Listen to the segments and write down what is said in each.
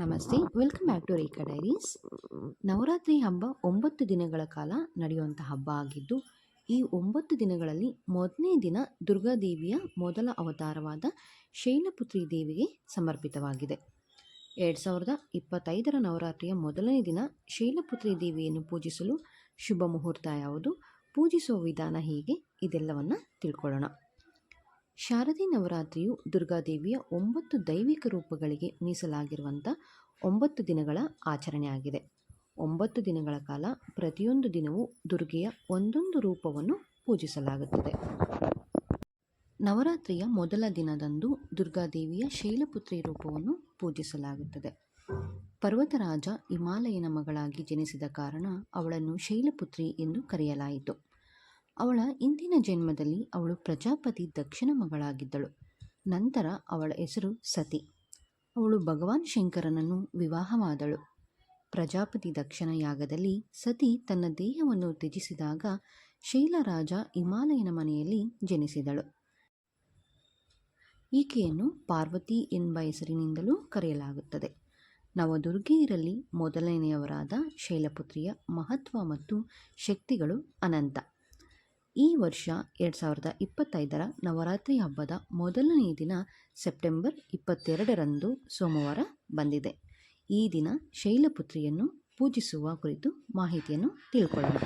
ನಮಸ್ತೆ welcome back to Rekha diaries Navaratri ಹಬ್ಬ ಒಂಬತ್ತು ದಿನಗಳ ಕಾಲ ನಡೆಯುವಂಥ ಹಬ್ಬ ಆಗಿದ್ದು, ಈ ಒಂಬತ್ತು ದಿನಗಳಲ್ಲಿ ಮೊದಲನೇ ದಿನ ದುರ್ಗಾದೇವಿಯ ಮೊದಲ ಅವತಾರವಾದ ಶೈಲಪುತ್ರಿ ದೇವಿಗೆ ಸಮರ್ಪಿತವಾಗಿದೆ. ಎರಡು ಸಾವಿರದ ಇಪ್ಪತ್ತೈದರ ನವರಾತ್ರಿಯ ಮೊದಲನೇ ದಿನ ಶೈಲಪುತ್ರಿ ದೇವಿಯನ್ನು ಪೂಜಿಸಲು ಶುಭ ಮುಹೂರ್ತ ಯಾವುದು, ಪೂಜಿಸುವ ವಿಧಾನ ಹೀಗೆ, ಇದೆಲ್ಲವನ್ನು ತಿಳ್ಕೊಳ್ಳೋಣ. ಶಾರದಿ ನವರಾತ್ರಿಯು ದುರ್ಗಾದೇವಿಯ ಒಂಬತ್ತು ದೈವಿಕ ರೂಪಗಳಿಗೆ ಮೀಸಲಾಗಿರುವಂಥ ಒಂಬತ್ತು ದಿನಗಳ ಆಚರಣೆಯಾಗಿದೆ. ಒಂಬತ್ತು ದಿನಗಳ ಕಾಲ ಪ್ರತಿಯೊಂದು ದಿನವೂ ದುರ್ಗೆಯ ಒಂದೊಂದು ರೂಪವನ್ನು ಪೂಜಿಸಲಾಗುತ್ತದೆ. ನವರಾತ್ರಿಯ ಮೊದಲ ದಿನದಂದು ದುರ್ಗಾದೇವಿಯ ಶೈಲಪುತ್ರಿ ರೂಪವನ್ನು ಪೂಜಿಸಲಾಗುತ್ತದೆ. ಪರ್ವತರಾಜ ಹಿಮಾಲಯನ ಮಗಳಾಗಿ ಜನಿಸಿದ ಕಾರಣ ಅವಳನ್ನು ಶೈಲಪುತ್ರಿ ಎಂದು ಕರೆಯಲಾಯಿತು. ಅವಳ ಇಂದಿನ ಜನ್ಮದಲ್ಲಿ ಅವಳು ಪ್ರಜಾಪತಿ ದಕ್ಷಿಣ ಮಗಳಾಗಿದ್ದಳು. ನಂತರ ಅವಳ ಹೆಸರು ಸತಿ. ಅವಳು ಭಗವಾನ್ ಶಂಕರನನ್ನು ವಿವಾಹವಾದಳು ಪ್ರಜಾಪತಿ ದಕ್ಷಿಣ ಯಾಗದಲ್ಲಿ ಸತಿ ತನ್ನ ದೇಹವನ್ನು ತ್ಯಜಿಸಿದಾಗ ಶೈಲರಾಜ ಹಿಮಾಲಯನ ಮನೆಯಲ್ಲಿ ಜನಿಸಿದಳು. ಈಕೆಯನ್ನು ಪಾರ್ವತಿ ಎಂಬ ಹೆಸರಿನಿಂದಲೂ ಕರೆಯಲಾಗುತ್ತದೆ. ನವದುರ್ಗೆಯರಲ್ಲಿ ಮೊದಲನೆಯವರಾದ ಶೈಲಪುತ್ರಿಯ ಮಹತ್ವ ಮತ್ತು ಶಕ್ತಿಗಳು ಅನಂತ. ಈ ವರ್ಷ ಎರಡು ಸಾವಿರದ ಇಪ್ಪತ್ತೈದರ ನವರಾತ್ರಿ ಹಬ್ಬದ ಮೊದಲನೇ ದಿನ ಸೆಪ್ಟೆಂಬರ್ ಇಪ್ಪತ್ತೆರಡರಂದು ಸೋಮವಾರ ಬಂದಿದೆ. ಈ ದಿನ ಶೈಲಪುತ್ರಿಯನ್ನು ಪೂಜಿಸುವ ಕುರಿತು ಮಾಹಿತಿಯನ್ನು ತಿಳ್ಕೊಳ್ಳೋಣ.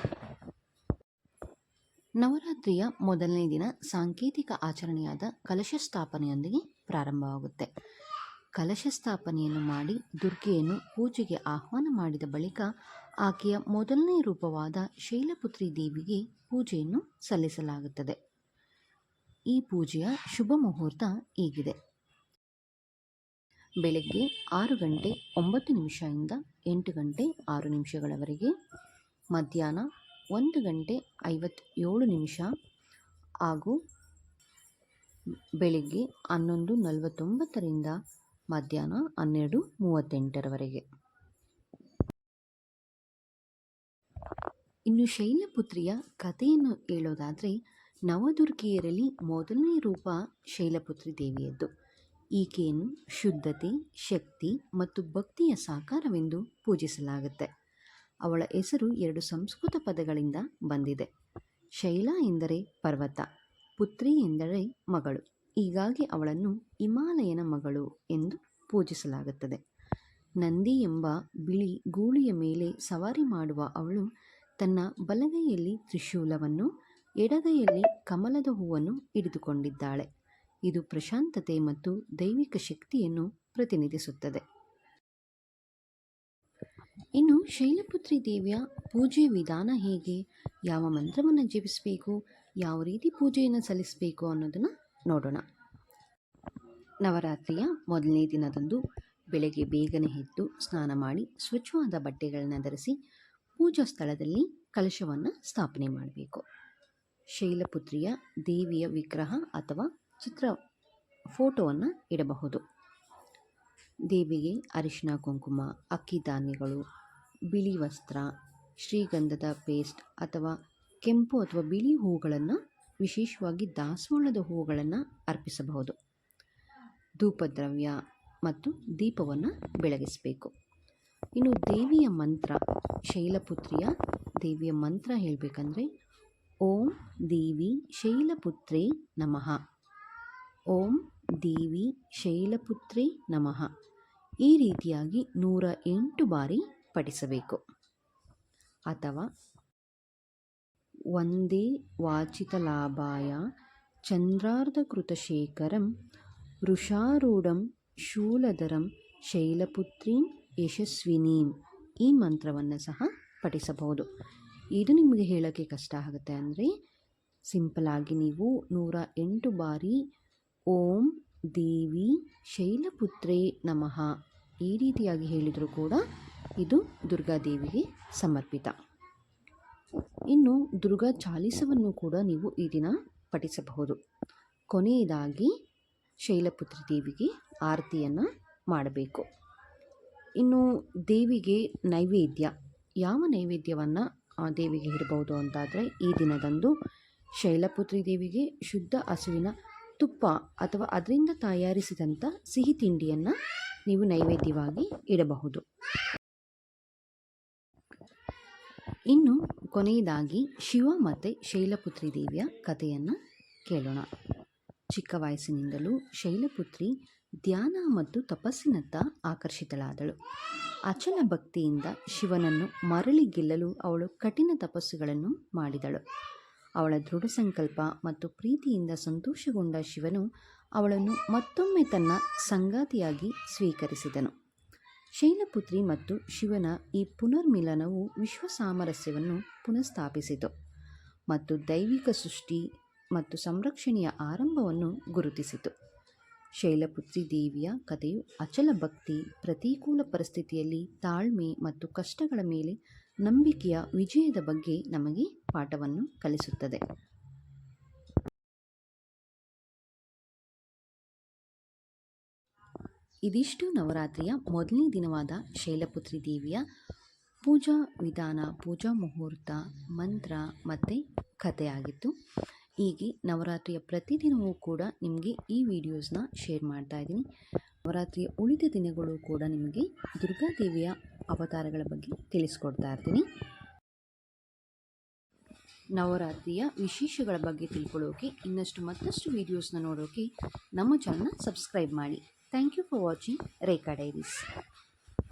ನವರಾತ್ರಿಯ ಮೊದಲನೇ ದಿನ ಸಾಂಕೇತಿಕ ಆಚರಣೆಯಾದ ಕಲಶ ಸ್ಥಾಪನೆಯೊಂದಿಗೆ ಪ್ರಾರಂಭವಾಗುತ್ತೆ. ಕಲಶ ಸ್ಥಾಪನೆಯನ್ನು ಮಾಡಿ ದುರ್ಗೆಯನ್ನು ಪೂಜೆಗೆ ಆಹ್ವಾನ ಮಾಡಿದ ಬಳಿಕ ಆಕೆಯ ಮೊದಲನೇ ರೂಪವಾದ ಶೈಲಪುತ್ರಿ ದೇವಿಗೆ ಪೂಜೆಯನ್ನು ಸಲ್ಲಿಸಲಾಗುತ್ತದೆ. ಈ ಪೂಜೆಯ ಶುಭ ಮುಹೂರ್ತ ಹೀಗಿದೆ. ಬೆಳಗ್ಗೆ ಆರು ಗಂಟೆ ಒಂಬತ್ತು ನಿಮಿಷದಿಂದ ಎಂಟು ಗಂಟೆ ಆರು ನಿಮಿಷಗಳವರೆಗೆ, ಮಧ್ಯಾಹ್ನ ಒಂದು ಗಂಟೆ ಐವತ್ತೇಳು ನಿಮಿಷ ಹಾಗೂ ಬೆಳಗ್ಗೆ ಹನ್ನೊಂದು ನಲವತ್ತೊಂಬತ್ತರಿಂದ ಮಧ್ಯಾಹ್ನ ಹನ್ನೆರಡು ಮೂವತ್ತೆಂಟರವರೆಗೆ. ಇನ್ನು ಶೈಲಪುತ್ರಿಯ ಕಥೆಯನ್ನು ಹೇಳೋದಾದರೆ ನವದುರ್ಗಿಯರಲ್ಲಿ ಮೊದಲನೇ ರೂಪ ಶೈಲಪುತ್ರಿ ದೇವಿಯದ್ದು. ಈಕೆಯನ್ನು ಶುದ್ಧತೆ, ಶಕ್ತಿ ಮತ್ತು ಭಕ್ತಿಯ ಸಾಕಾರವೆಂದು ಪೂಜಿಸಲಾಗುತ್ತೆ. ಅವಳ ಹೆಸರು ಎರಡು ಸಂಸ್ಕೃತ ಪದಗಳಿಂದ ಬಂದಿದೆ. ಶೈಲ ಎಂದರೆ ಪರ್ವತ, ಪುತ್ರಿ ಎಂದರೆ ಮಗಳು. ಹೀಗಾಗಿ ಅವಳನ್ನು ಹಿಮಾಲಯನ ಮಗಳು ಎಂದು ಪೂಜಿಸಲಾಗುತ್ತದೆ. ನಂದಿ ಎಂಬ ಬಿಳಿ ಗೂಳಿಯ ಮೇಲೆ ಸವಾರಿ ಮಾಡುವ ಅವಳು ತನ್ನ ಬಲಗೈಯಲ್ಲಿ ತ್ರಿಶೂಲವನ್ನು, ಎಡಗೈಯಲ್ಲಿ ಕಮಲದ ಹೂವನ್ನು ಹಿಡಿದುಕೊಂಡಿದ್ದಾಳೆ. ಇದು ಪ್ರಶಾಂತತೆ ಮತ್ತು ದೈವಿಕ ಶಕ್ತಿಯನ್ನು ಪ್ರತಿನಿಧಿಸುತ್ತದೆ. ಇನ್ನು ಶೈಲಪುತ್ರಿ ದೇವಿಯ ಪೂಜೆ ವಿಧಾನ ಹೇಗೆ? ಯಾವ ಮಂತ್ರವನ್ನು ಜಪಿಸಬೇಕು? ಯಾವ ರೀತಿ ಪೂಜೆಯನ್ನು ಸಲ್ಲಿಸಬೇಕು ಅನ್ನೋದನ್ನು ನೋಡೋಣ. ನವರಾತ್ರಿಯ ಮೊದಲನೇ ದಿನದಂದು ಬೆಳಗ್ಗೆ ಬೇಗನೆ ಎದ್ದು ಸ್ನಾನ ಮಾಡಿ ಸ್ವಚ್ಛವಾದ ಬಟ್ಟೆಗಳನ್ನು ಧರಿಸಿ ಪೂಜಾ ಸ್ಥಳದಲ್ಲಿ ಕಲಶವನ್ನು ಸ್ಥಾಪನೆ ಮಾಡಬೇಕು. ಶೈಲಪುತ್ರಿಯ ದೇವಿಯ ವಿಗ್ರಹ ಅಥವಾ ಚಿತ್ರ ಫೋಟೋವನ್ನು ಇಡಬಹುದು. ದೇವಿಗೆ ಅರಿಶಿನ ಕುಂಕುಮ, ಅಕ್ಕಿ ಧಾನ್ಯಗಳು, ಬಿಳಿ ವಸ್ತ್ರ, ಶ್ರೀಗಂಧದ ಪೇಸ್ಟ್ ಅಥವಾ ಕೆಂಪು ಅಥವಾ ಬಿಳಿ ಹೂಗಳನ್ನು, ವಿಶೇಷವಾಗಿ ದಾಸವಾಳದ ಹೂಗಳನ್ನು ಅರ್ಪಿಸಬಹುದು. ಧೂಪದ್ರವ್ಯ ಮತ್ತು ದೀಪವನ್ನು ಬೆಳಗಿಸಬೇಕು. ಇನ್ನು ದೇವಿಯ ಮಂತ್ರ, ಶೈಲಪುತ್ರಿಯ ದೇವಿಯ ಮಂತ್ರ ಹೇಳಬೇಕಂದ್ರೆ, ಓಂ ದೇವಿ ಶೈಲಪುತ್ರಿ ನಮಃ. ಓಂ ದೇವಿ ಶೈಲಪುತ್ರಿ ನಮಃ. ಈ ರೀತಿಯಾಗಿ ನೂರ ಎಂಟು ಬಾರಿ ಪಠಿಸಬೇಕು. ಅಥವಾ ಒಂದೇ ವಾಚಿತಲಾಭಾಯ ಚಂದ್ರಾರ್ಧಕೃತಶೇಖರಂ ವೃಷಾರೂಢಂ ಶೂಲಧರಂ ಶೈಲಪುತ್ರೀಂ ಯಶಸ್ವಿನೀಂ ಈ ಮಂತ್ರವನ್ನು ಸಹ ಪಠಿಸಬಹುದು. ಇದು ನಿಮಗೆ ಹೇಳೋಕ್ಕೆ ಕಷ್ಟ ಆಗುತ್ತೆ ಅಂದರೆ ಸಿಂಪಲಾಗಿ ನೀವು ನೂರ ಎಂಟು ಬಾರಿ ಓಂ ದೇವಿ ಶೈಲಪುತ್ರೇ ನಮಃ ಈ ರೀತಿಯಾಗಿ ಹೇಳಿದರೂ ಕೂಡ ಇದು ದುರ್ಗಾದೇವಿಗೆ ಸಮರ್ಪಿತ. ಇನ್ನು ದುರ್ಗಾ ಚಾಲಿಸವನ್ನು ಕೂಡ ನೀವು ಈ ದಿನ ಪಠಿಸಬಹುದು. ಕೊನೆಯದಾಗಿ ಶೈಲಪುತ್ರಿ ದೇವಿಗೆ ಆರತಿಯನ್ನು ಮಾಡಬೇಕು. ಇನ್ನು ದೇವಿಗೆ ನೈವೇದ್ಯ. ಯಾವ ನೈವೇದ್ಯವನ್ನು ದೇವಿಗೆ ಇಡಬಹುದು ಅಂತಾದರೆ, ಈ ದಿನದಂದು ಶೈಲಪುತ್ರಿ ದೇವಿಗೆ ಶುದ್ಧ ಹಸುವಿನ ತುಪ್ಪ ಅಥವಾ ಅದರಿಂದ ತಯಾರಿಸಿದಂಥ ಸಿಹಿ ತಿಂಡಿಯನ್ನು ನೀವು ನೈವೇದ್ಯವಾಗಿ ಇಡಬಹುದು. ಇನ್ನು ಕೊನೆಯದಾಗಿ ಶಿವ ಮತ್ತು ಶೈಲಪುತ್ರಿ ದೇವಿಯ ಕಥೆಯನ್ನು ಕೇಳೋಣ. ಚಿಕ್ಕ ವಯಸ್ಸಿನಿಂದಲೂ ಶೈಲಪುತ್ರಿ ಧ್ಯಾನ ಮತ್ತು ತಪಸ್ಸಿನತ್ತ ಆಕರ್ಷಿತಳಾದಳು. ಅಚಲ ಭಕ್ತಿಯಿಂದ ಶಿವನನ್ನು ಮರಳಿ ಗೆಲ್ಲಲು ಅವಳು ಕಠಿಣ ತಪಸ್ಸುಗಳನ್ನು ಮಾಡಿದಳು. ಅವಳ ದೃಢ ಸಂಕಲ್ಪ ಮತ್ತು ಪ್ರೀತಿಯಿಂದ ಸಂತೋಷಗೊಂಡ ಶಿವನು ಅವಳನ್ನು ಮತ್ತೊಮ್ಮೆ ತನ್ನ ಸಂಗಾತಿಯಾಗಿ ಸ್ವೀಕರಿಸಿದನು. ಶೈಲಪುತ್ರಿ ಮತ್ತು ಶಿವನ ಈ ಪುನರ್ಮಿಲನವು ವಿಶ್ವ ಸಾಮರಸ್ಯವನ್ನು ಪುನಃಸ್ಥಾಪಿಸಿತು ಮತ್ತು ದೈವಿಕ ಸೃಷ್ಟಿ ಮತ್ತು ಸಂರಕ್ಷಣೆಯ ಆರಂಭವನ್ನು ಗುರುತಿಸಿತು. ಶೈಲಪುತ್ರಿ ದೇವಿಯ ಕಥೆಯು ಅಚಲ ಭಕ್ತಿ, ಪ್ರತಿಕೂಲ ಪರಿಸ್ಥಿತಿಯಲ್ಲಿ ತಾಳ್ಮೆ ಮತ್ತು ಕಷ್ಟಗಳ ಮೇಲೆ ನಂಬಿಕೆಯ ವಿಜಯದ ಬಗ್ಗೆ ನಮಗೆ ಪಾಠವನ್ನು ಕಲಿಸುತ್ತದೆ. ಇದಿಷ್ಟು ನವರಾತ್ರಿಯ ಮೊದಲನೇ ದಿನವಾದ ಶೈಲಪುತ್ರಿ ದೇವಿಯ ಪೂಜಾ ವಿಧಾನ, ಪೂಜಾ ಮುಹೂರ್ತ, ಮಂತ್ರ ಮತ್ತು ಕಥೆಯಾಗಿತ್ತು. ಹೀಗೆ ನವರಾತ್ರಿಯ ಪ್ರತಿದಿನವೂ ಕೂಡ ನಿಮಗೆ ಈ ವಿಡಿಯೋಸ್ನ ಶೇರ್ ಮಾಡ್ತಾ ಇದ್ದೀನಿ. ನವರಾತ್ರಿಯ ಉಳಿದ ದಿನಗಳು ಕೂಡ ನಿಮಗೆ ದುರ್ಗಾದೇವಿಯ ಅವತಾರಗಳ ಬಗ್ಗೆ ತಿಳಿಸ್ಕೊಡ್ತಾ ಇರ್ತೀನಿ. ನವರಾತ್ರಿಯ ವಿಶೇಷಗಳ ಬಗ್ಗೆ ತಿಳ್ಕೊಳ್ಳೋಕೆ ಇನ್ನಷ್ಟು ಮತ್ತಷ್ಟು ವೀಡಿಯೋಸ್ನ ನೋಡೋಕೆ ನಮ್ಮ ಚಾನಲ್ನ ಸಬ್ಸ್ಕ್ರೈಬ್ ಮಾಡಿ. Thank you for watching Rekha diaries